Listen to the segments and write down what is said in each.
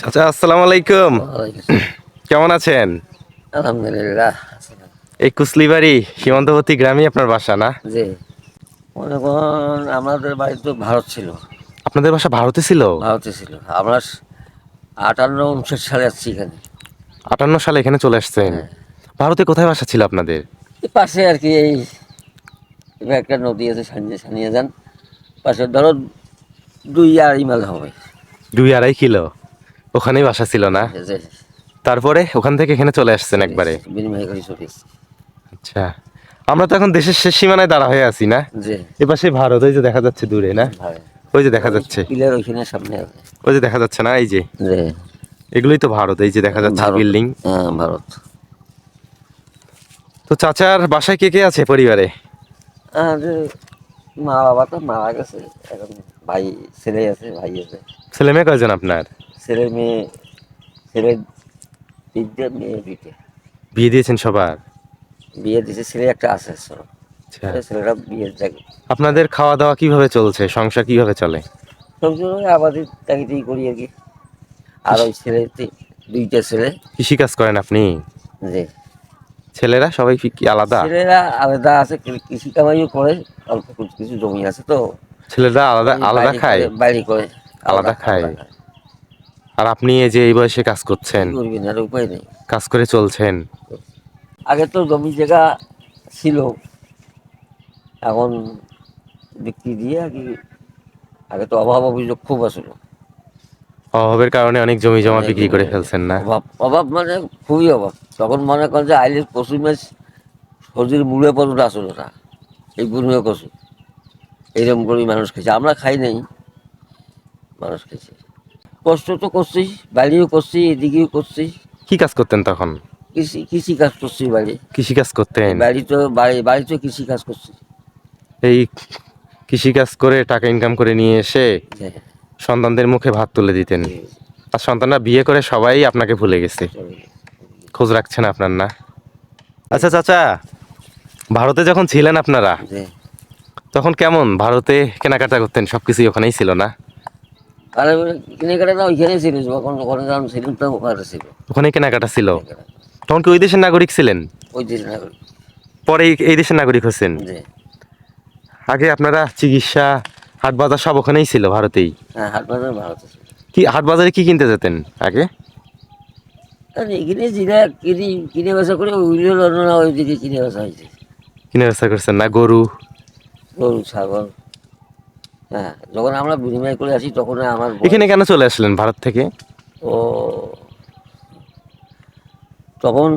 চাচা আসসালামু আলাইকুম। কেমন আছেন? আলহামদুলিল্লাহ এই কুসলিবাড়ি সীমান্তবর্তী গ্রামে আপনার বাসা না? জি। মনে করুন আমাদের বাড়ি তো ভারত ছিল। আপনাদের বাসা ভারতে ছিল? ভারতে ছিল। আমরা আটান্ন উনষাট সালে আসছি এখানে। আটান্ন সালে এখানে চলে আসছেন? ভারতে কোথায় বাসা ছিল আপনাদের? পাশে আর কি এই একটা নদী আছে সানিয়ে সানিয়ে যান। পাশে ধরো দুই আড়াই মাইল হবে। দুই আড়াই কিলো? ওখানেই বাসা ছিল না? তারপরে ওখান থেকে এখানে চলে আসছেন একবারে? আচ্ছা। আমরা তো এখন দেশের শেষ সীমানায় দাঁড়া হয়ে আছি না? এপাশে ভারত ওই যে দেখা যাচ্ছে দূরে না? ওই যে দেখা যাচ্ছে। সামনে ওই যে দেখা যাচ্ছে না এই যে? এগুলোই তো ভারত এই যে দেখা যাচ্ছে বিল্ডিং। হ্যাঁ ভারত। তো চাচার বাসায় কে কে আছে পরিবারে? মা বাবা তো মারা গেছে। এখন ভাই ছেলে আছে ভাই আছে। ছেলে মেয়ে কয়জন আপনার? ছেলে মেয়ে ছেলে তিনটে মেয়ে দুইটে। বিয়ে দিয়েছেন সবার? বিয়ে দিছে ছেলে একটা আছে ছোট। আচ্ছা। ছেলেটা বিয়ে যাবে আপনাদের খাওয়া দাওয়া কীভাবে চলছে? সংসার কীভাবে চলে? সবসময় আবাদি চাকরি করি আর কি। আর ওই ছেলে দুইটা ছেলে। কৃষি কাজ করেন আপনি? যে ছেলেরা সবাই কি আলাদা? ছেলেরা আলাদা আছে কৃষি কামাইও করে অল্প কিছু কিছু জমি আছে তো। ছেলেরা আলাদা আলাদা খায়? বাইরে করে। আলাদা খায়। আর আপনি এই যে এই বয়সে কাজ করছেন আর উপায় নেই। কাজ করে চলছেন। আগে তো জমি জায়গা ছিল। এখন বিক্রি দিয়ে আর কি আগে তো অভাব অভিযোগ খুব আসলো অভাবের কারণে অনেক জমি জমা বিক্রি করে ফেলছেন না। অভাব অভাব মানে খুবই অভাব। তখন মনে করেন যে আইলে কচু মাছ সবজির মূলে পর্যন্ত আসলো না। এই বুড়িয়ে কচু। এইরকম করেই মানুষ খেয়েছে আমরা খাই নাই। মানুষ খেয়েছে কষ্ট তো করছি বাড়িও করছি এদিকেও করছি কি কাজ করতেন তখন? কৃষি কৃষি কাজ করছি বাড়ি। কৃষি কাজ করতেন? বাড়ি তো বাড়ি বাড়িতেও কৃষি কাজ করছি। এই কৃষি কাজ করে টাকা ইনকাম করে নিয়ে এসে হ্যাঁ, সন্তানদের মুখে ভাত তুলে দিতেন। আর সন্তানরা বিয়ে করে সবাই আপনাকে ভুলে গেছে। খোঁজ রাখছেন আপনার না? আচ্ছা চাচা ভারতে যখন ছিলেন আপনারা তখন কেমন ভারতে কেনাকাটা করতেন? সবকিছুই ওখানেই ছিল না? আর কেনাকাটা ওইখানে ছিল যখন ওখানে যখন ছিলাম তো ওখানে ছিল। ওখানেই কেনাকাটা ছিল? তখন কি ওই দেশের নাগরিক ছিলেন? ওই দেশে নাগরিক। পরে এই- দেশের নাগরিক হচ্ছেন আগে আপনারা চিকিৎসা হাট বাজার সব ওখানেই ছিল ভারতেই? হ্যাঁ হাট বাজার ভারত কি হাট বাজারে কি কিনতে যেতেন আগে? এখানে যেটা কিনে কিনে বেচা করে ওইগুলো না ওইদিকে কিনে বেচা হয়েছে। কিনে ব্যবসা করছেন না গরু? গরু ছাগল। হ্যাঁ যখন আমরা বিনিময় করে আসি তখন আমার এখানে কেন চলে আসলেন ভারত থেকে? ও তখন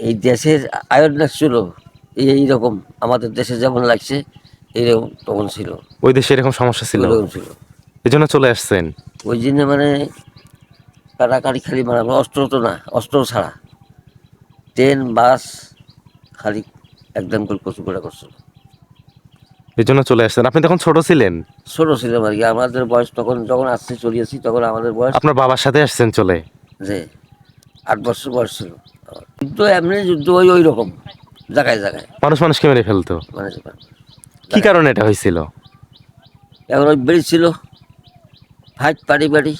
এই দেশের আয়ন ছিল এইরকম আমাদের দেশে যেমন লাগছে এইরকম তখন ছিল। ওই দেশে এরকম সমস্যা ছিল? ওইরকম ছিল। এই জন্য চলে আসছেন? ওই জন্য মানে কাটাকাটি খালি মারা অস্ত্র তো না অস্ত্র ছাড়া। ট্রেন বাস খালি একদম করে কচু করে করছিল। এই জন্য চলে আসছেন। আপনি তখন ছোট ছিলেন? ছোটো ছিলাম আর কি। আমাদের বয়স তখন যখন আসছে চলিয়েছি তখন আমাদের বয়স আপনার বাবার সাথে আসছেন চলে? যে আট বছর বয়স ছিল। যুদ্ধ এমনি যুদ্ধ ওই ওই রকম জায়গায় জায়গায়। মানুষ মানুষকে মেরে ফেলতো? মানে কি কারণে এটা হয়েছিল? এখন ওই ব্রিজ ছিল। ফাইট পাড়ি বাড়ি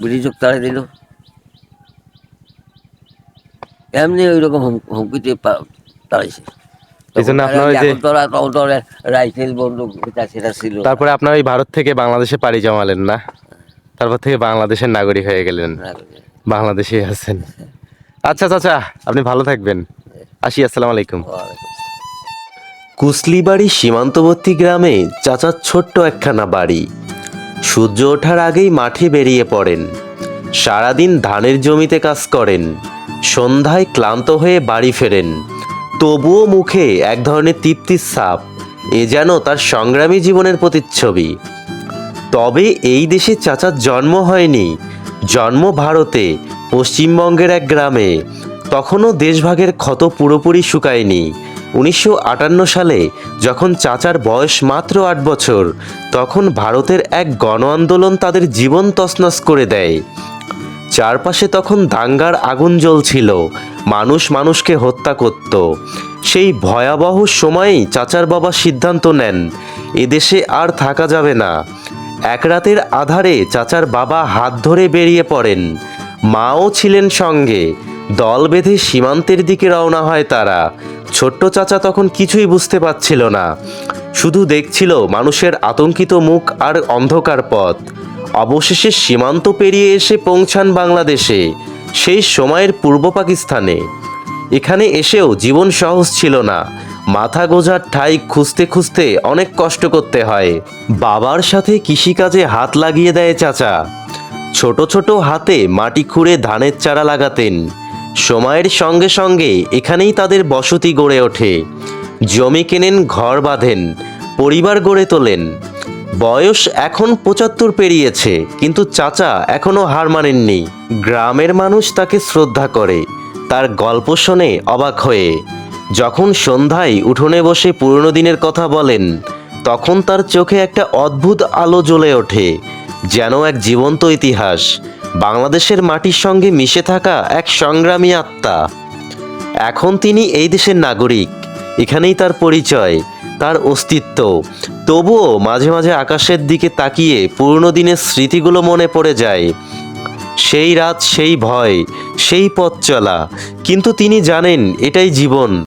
ব্রিজ তাড়ে দিল। এমনি ওই রকম হুমকিতে তাড়াইছে। আপনার ওই যে- রাইফেল বন্দুক সেটা ছিল তারপরে আপনার ওই ভারত থেকে বাংলাদেশে পাড়ি জমালেন না? তারপর থেকে বাংলাদেশের নাগরিক হয়ে গেলেন। বাংলাদেশে আছেন। আচ্ছা চাচা আপনি ভালো থাকবেন। আসি আসসালামু আলাইকুম। কুসলিবাড়ি সীমান্তবর্তী গ্রামে চাচার ছোট্ট একখানা বাড়ি। সূর্য ওঠার আগেই মাঠে বেরিয়ে পড়েন। সারাদিন ধানের জমিতে কাজ করেন। সন্ধ্যায় ক্লান্ত হয়ে বাড়ি ফেরেন। তবুও মুখে এক ধরনের তৃপ্তির ছাপ, এ যেন তার সংগ্রামী জীবনের প্রতিচ্ছবি। তবে এই দেশে চাচার জন্ম হয়নি। জন্ম ভারতে, পশ্চিমবঙ্গের এক গ্রামে। তখনও দেশভাগের ক্ষত পুরোপুরি শুকায়নি। উনিশশো আটান্ন সালে যখন চাচার বয়স মাত্র আট বছর, তখন ভারতের এক গণ আন্দোলন তাদের জীবন তছনছ করে দেয়। চারপাশে তখন দাঙ্গার আগুন জ্বলছিল। মানুষ মানুষকে হত্যা করত। সেই ভয়াবহ সময়েই চাচার বাবা সিদ্ধান্ত নেন, এদেশে আর থাকা যাবে না। এক রাতের আধারে চাচার বাবা হাত ধরে বেরিয়ে পড়েন। মাও ছিলেন সঙ্গে। দল বেঁধে সীমান্তের দিকে রওনা হয় তারা। ছোট্ট চাচা তখন কিছুই বুঝতে পারছিল না। শুধু দেখছিল মানুষের আতঙ্কিত মুখ আর অন্ধকার পথ। অবশেষে সীমান্ত পেরিয়ে এসে পৌঁছান বাংলাদেশে, সেই সময়ের পূর্ব পাকিস্তানে। এখানে এসেও জীবন সহজ ছিল না। মাথা গোজার ঠাই খুঁজতে খুঁজতে অনেক কষ্ট করতে হয়। বাবার সাথে কৃষিকাজে হাত লাগিয়ে দেয় চাচা। ছোট ছোট হাতে মাটি খুঁড়ে ধানের চারা লাগাতেন। সময়ের সঙ্গে সঙ্গে এখানেই তাদের বসতি গড়ে ওঠে। জমি কেনেন, ঘর বাঁধেন, পরিবার গড়ে তোলেন। বয়স এখন পঁচাত্তর পেরিয়েছে, কিন্তু চাচা এখনও হার মানেননি। গ্রামের মানুষ তাকে শ্রদ্ধা করে, তার গল্প শোনে অবাক হয়ে। যখন সন্ধ্যায় উঠোনে বসে পুরনো দিনের কথা বলেন, তখন তার চোখে একটা অদ্ভুত আলো জ্বলে ওঠে, যেন এক জীবন্ত ইতিহাস, বাংলাদেশের মাটির সঙ্গে মিশে থাকা এক সংগ্রামী আত্মা। এখন তিনি এই দেশের নাগরিক, এখানেই তার পরিচয়, তার অস্তিত্ব তবুও মাঝে মাঝে আকাশের দিকে তাকিয়ে পুরনো দিনের স্মৃতিগুলো মনে পড়ে যায়। সেই রাত, সেই ভয়, সেই পথ চলা। কিন্তু তিনি জানেন, এটাই জীবন।